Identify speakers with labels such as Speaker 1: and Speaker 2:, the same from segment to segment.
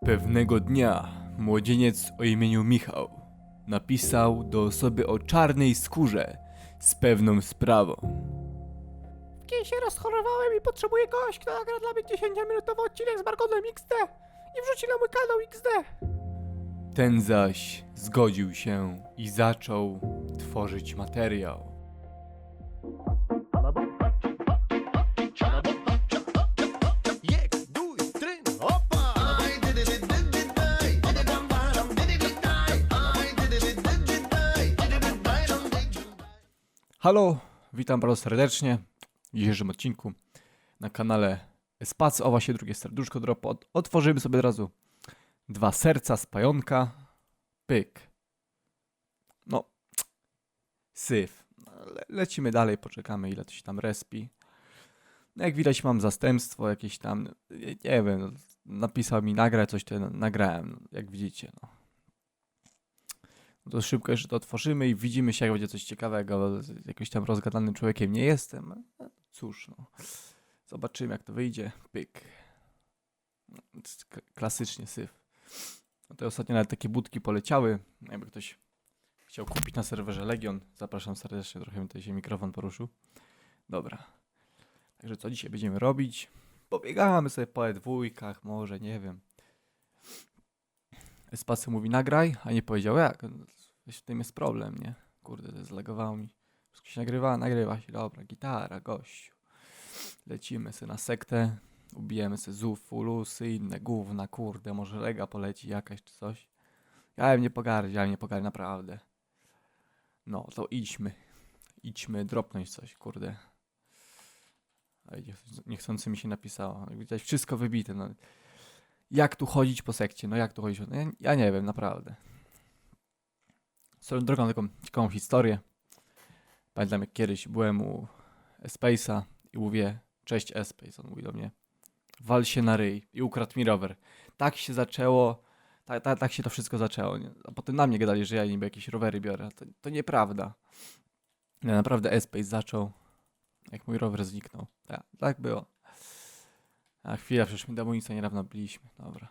Speaker 1: Pewnego dnia młodzieniec o imieniu Michał napisał do osoby o czarnej skórze z pewną sprawą.
Speaker 2: Kiedy się rozchorowałem i potrzebuję kogoś, kto nagra dla mnie 10-minutowy odcinek z Margonem XD i wrzuci na mój kanał XD.
Speaker 1: Ten zaś zgodził się i zaczął tworzyć materiał. Halo, witam bardzo serdecznie w dzisiejszym odcinku na kanale Spac. O właśnie drugie serduszko drop. Ot- Otworzymy sobie od razu dwa serca z pająka. Pyk. No, syf. Le lecimy dalej, poczekamy ile to się tam respi. No jak widać mam zastępstwo jakieś tam, nie, nie wiem, no, napisał mi nagrać coś, to nagrałem, no, jak widzicie. No. To szybko jeszcze to otworzymy i widzimy się, jak będzie coś ciekawego. Z Jakimś tam rozgadanym człowiekiem nie jestem. Cóż, no. Zobaczymy, jak to wyjdzie. Pyk. No, Klasycznie syf. No to ostatnio nawet takie budki poleciały. Jakby ktoś chciał kupić na serwerze Legion, zapraszam serdecznie. Trochę mi tutaj się mikrofon poruszył. Dobra. Także co dzisiaj będziemy robić? Pobiegamy sobie po E2, może, nie wiem. Espasy mówi nagraj, a nie powiedział jak. No, Wiesz, w tym jest problem, nie? Kurde, zlegowało mi. Wszystko się nagrywa, nagrywa się, dobra, gitara, gościu. Lecimy sobie na sektę, ubijemy sobie zów, ulusy, inne gówna, kurde, może lega poleci jakaś czy coś. Ja bym nie pogardził, ja bym nie pogardził, naprawdę. No, to idźmy. Idźmy dropnąć coś, kurde. Niechcący mi się napisało. Widać, wszystko wybite, no. Jak tu chodzić po sekcie? No jak tu chodzić? No, ja, ja nie wiem, naprawdę. Swoją drogą taką ciekawą historię. Pamiętam jak kiedyś byłem u Space'a i mówię cześć Space. On mówi do mnie wal się na ryj i ukradł mi rower. Tak się zaczęło, tak, tak, tak się to wszystko zaczęło. Nie? A potem na mnie gadali, że ja niby jakieś rowery biorę. To, to nieprawda. Ja naprawdę Space zaczął, jak mój rower zniknął. Tak, tak było. A chwila, przecież my do amunicji niedawno byliśmy. Dobra.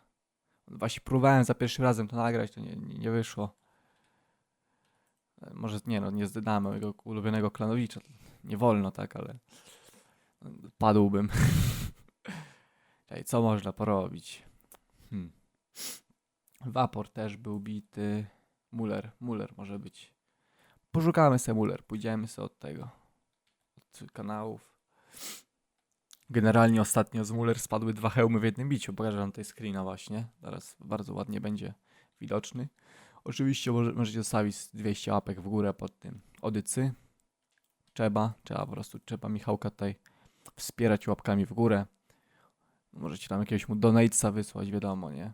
Speaker 1: Właśnie próbowałem za pierwszym razem to nagrać, to nie, nie, nie wyszło. E, Może nie no, nie zdydamy mojego ulubionego klanowicza. Nie wolno tak, ale padłbym. Czekaj, co można porobić? Hmm. Wapor też był bity. Muller, Muller może być. Poszukamy se Muller, pójdziemy sobie od tego. Od kanałów. Generalnie ostatnio z Muller spadły dwa hełmy w jednym biciu. Pokażę wam tutaj screena właśnie. Zaraz bardzo ładnie będzie widoczny. Oczywiście może, możecie zostawić z 200 łapek w górę pod tym odycy. Trzeba, trzeba po prostu, trzeba Michałka tutaj wspierać łapkami w górę. Możecie tam jakiegoś mu donatesa wysłać, wiadomo, nie?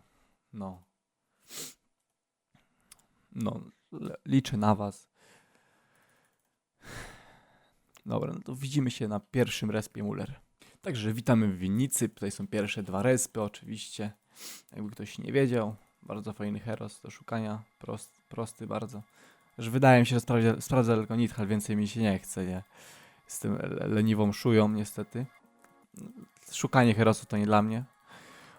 Speaker 1: No. No, liczę na was. Dobra, no to widzimy się na pierwszym respie Muller. Także witamy w winnicy. Tutaj są pierwsze dwa respy, oczywiście. Jakby ktoś nie wiedział. Bardzo fajny heros do szukania. Prost, prosty bardzo. Że wydaje mi się, że sprawdzę, sprawdzę tylko Nithal, więcej mi się nie chce, nie? Z tym le- leniwą szują, niestety. Szukanie herosu to nie dla mnie.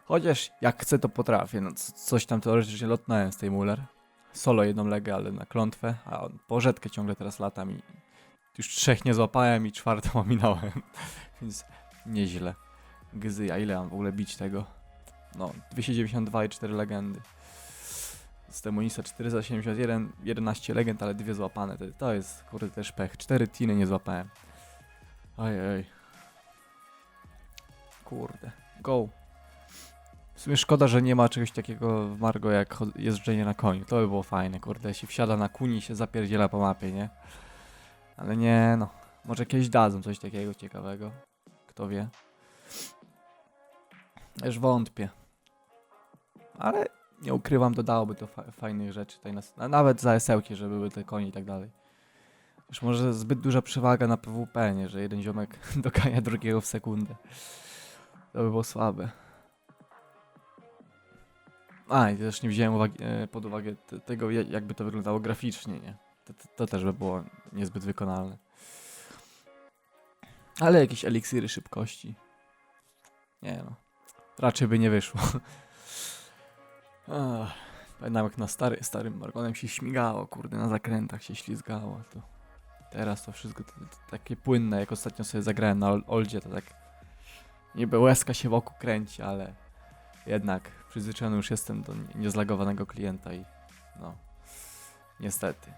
Speaker 1: Chociaż jak chcę, to potrafię. No, coś tam teoretycznie lotnąłem z tej Muller. Solo jedną legę, ale na klątwę, a po ciągle teraz latam i już trzech nie złapałem i czwartą ominąłem. Więc nieźle. Gzy, a ile mam w ogóle bić tego? No, 292 i 4 legendy. Z Demonisa 471, 11 legend, ale dwie złapane. To, to jest, kurde, też pech. 4 tiny nie złapałem. Ojej. Kurde. Go. W sumie szkoda, że nie ma czegoś takiego w Margo jak jeżdżenie na koniu. To by było fajne, kurde. Jeśli wsiada na kuni się zapierdziela po mapie, nie? Ale nie, no. Może kiedyś dadzą coś takiego ciekawego. Kto wie. Już wątpię. Ale nie ukrywam, dodałoby to fa fajnych rzeczy tutaj nas, a nawet za esełki, żeby były te konie i tak dalej. Już może zbyt duża przewaga na PWP, nie, że jeden ziomek dogania drugiego w sekundę. To by było słabe. A, i też nie wziąłem uwagi, e, pod uwagę te, tego, ja- jakby to wyglądało graficznie, nie? To, to, to też by było niezbyt wykonalne. Ale jakieś eliksiry szybkości. Nie no. Raczej by nie wyszło. Ach, pamiętam jak na stary, starym Margonem się śmigało, kurde, na zakrętach się ślizgało. To teraz to wszystko to, to takie płynne, jak ostatnio sobie zagrałem na Ol- Oldzie, to tak niby łezka się wokół kręci, ale jednak przyzwyczajony już jestem do nie- niezlagowanego klienta i no, niestety.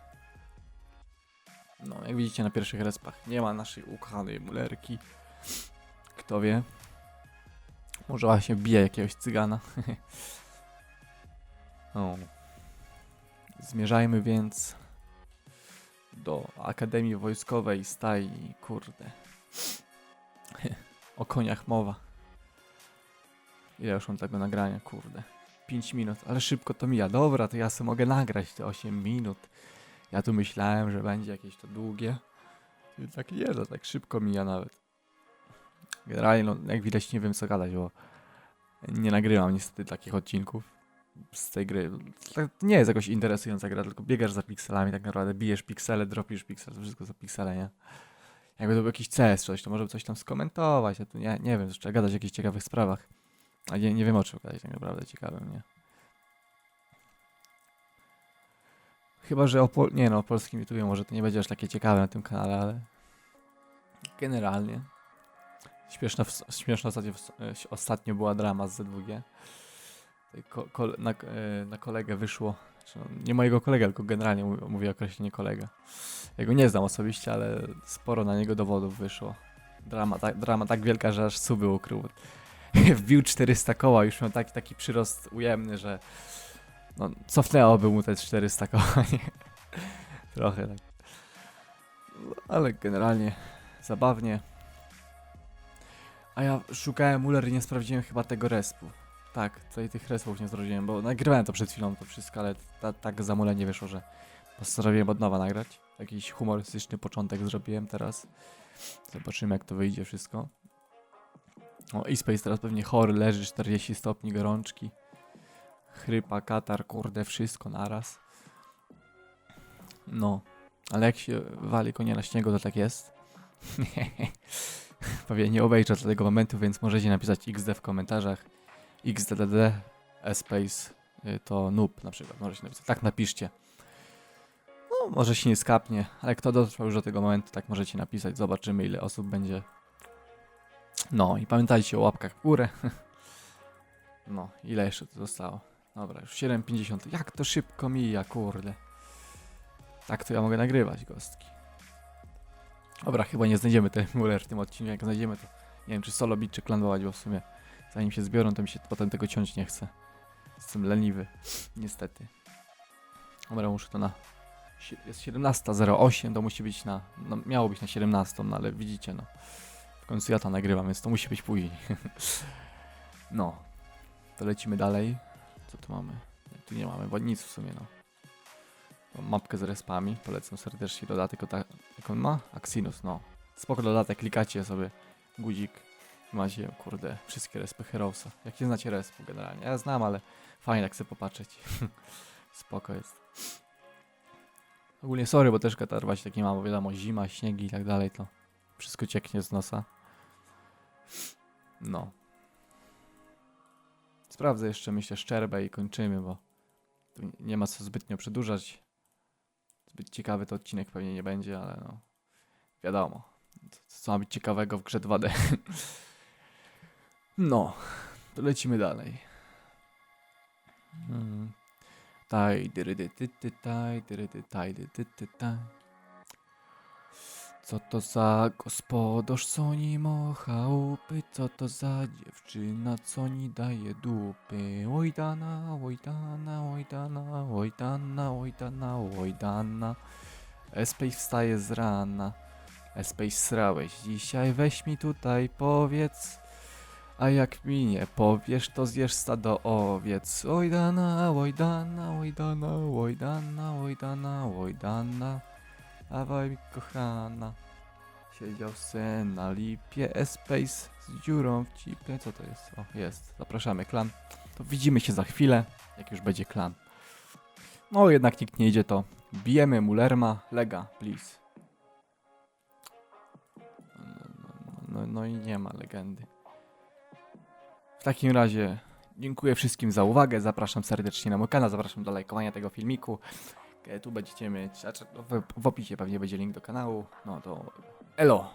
Speaker 1: No, jak widzicie na pierwszych respach nie ma naszej ukochanej mulerki. Kto wie? Może właśnie bije jakiegoś cygana. o. Zmierzajmy więc do Akademii Wojskowej Staj, kurde. o koniach mowa. Ile już mam tego nagrania, kurde. 5 minut, ale szybko to mija. Dobra, to ja sobie mogę nagrać te 8 minut. Ja tu myślałem, że będzie jakieś to długie. Tak nie, to tak szybko mija nawet. Generalnie, no, jak widać, nie wiem co gadać, bo nie nagrywam niestety takich odcinków z tej gry. To nie jest jakoś interesująca gra, tylko biegasz za pikselami, tak naprawdę bijesz piksele, dropisz piksel, to wszystko za piksele, nie? Jakby to był jakiś CS coś, to może coś tam skomentować, a tu nie, nie wiem, trzeba gadać o jakichś ciekawych sprawach. A nie, nie wiem o czym gadać tak naprawdę ciekawym, nie? Chyba, że o pol... Nie no, o polskim YouTubie może to nie będzie aż takie ciekawe na tym kanale, ale... Generalnie... Śmieszna. Śmieszna ostatnio, e, ostatnio była drama z Z2G. Ko, kole- na, e, na kolegę wyszło... No, nie mojego kolegę, tylko generalnie mówię, określenie kolega. Ja go nie znam osobiście, ale sporo na niego dowodów wyszło. Drama, tak, drama tak wielka, że aż suby ukrył. Wbił 400 koła, już miał taki, taki przyrost ujemny, że no, cofnęłoby mu te 400 koła, nie? Trochę tak. Ale generalnie zabawnie. A ja szukałem Uller i nie sprawdziłem chyba tego respu. Tak, tutaj tych respów nie sprawdziłem, bo nagrywałem to przed chwilą to wszystko, ale ta, tak zamulenie wyszło, że postanowiłem od nowa nagrać. Jakiś humorystyczny początek zrobiłem teraz. Zobaczymy jak to wyjdzie wszystko. O, E-Space teraz pewnie chory, leży 40 stopni gorączki. Chrypa, katar, kurde, wszystko naraz. No, ale jak się wali konie na śniegu, to tak jest. Pewnie nie obejrzę tego momentu, więc możecie napisać XD w komentarzach. XDDD, E-Space y, to noob na przykład, możecie napisać. Tak napiszcie. No, może się nie skapnie, ale kto dotrwał już do tego momentu, tak możecie napisać. Zobaczymy, ile osób będzie. No i pamiętajcie o łapkach w górę. No, ile jeszcze tu zostało? Dobra, już 7.50. Jak to szybko mija, kurde. Tak to ja mogę nagrywać, gostki. Dobra, chyba nie znajdziemy tej muler w tym odcinku. Jak znajdziemy, to nie wiem, czy solo bić, czy klanwować, bo w sumie zanim się zbiorą, to mi się potem tego ciąć nie chce. Jestem leniwy, niestety. Dobra, muszę to na... Jest 17.08, to musi być na... No, miało być na 17, no ale widzicie, no. W końcu ja to nagrywam, więc to musi być później. no. To lecimy dalej. Tu mamy? Nie, Tu nie mamy, bo nic w sumie, no. Mapkę z respami, polecam serdecznie dodatek, o ta, jak on ma? Axinus, no. Spoko dodatek, klikacie sobie guzik macie, kurde, wszystkie respy Heroesa. Jakie znacie respu generalnie? Ja znam, ale fajnie tak sobie popatrzeć. Spoko jest. Ogólnie sorry, bo też katarwać takie mam, bo wiadomo, zima, śniegi i tak dalej, to wszystko cieknie z nosa. No. Sprawdzę jeszcze, myślę, szczerbę i kończymy, bo tu nie ma co zbytnio przedłużać. Zbyt ciekawy to odcinek pewnie nie będzie, ale no. Wiadomo. Co, ma być ciekawego w grze 2D. no. To lecimy dalej. Mm. Taj, dyrydy, ty, ty, taj, dyrydy, taj, ty, ty, taj. Co to za gospodarz, co ni mocha łupy? Co to za dziewczyna, co ni daje dupy? Oj dana, oj dana, oj dana, oj dana, oj dana, oj dana. Espace wstaje z rana. Espace srałeś dzisiaj, weź mi tutaj powiedz. A jak mi nie powiesz, to zjesz stado owiec. Oj dana, oj dana, oj dana, oj dana, oj dana, oj dana. Dawaj mi kochana. Siedział sen na lipie, Espace z dziurą w cipie. Co to jest? O, jest. Zapraszamy klan. To widzimy się za chwilę, jak już będzie klan. No, jednak nikt nie idzie, to bijemy Mulerma. Lega, please. No, no, no, no i nie ma legendy. W takim razie Dziękuję wszystkim za uwagę. Zapraszam serdecznie na mój kanał, zapraszam do lajkowania tego filmiku. E, Tu będziecie mieć, w, w opisie pewnie będzie link do kanału. No to elo.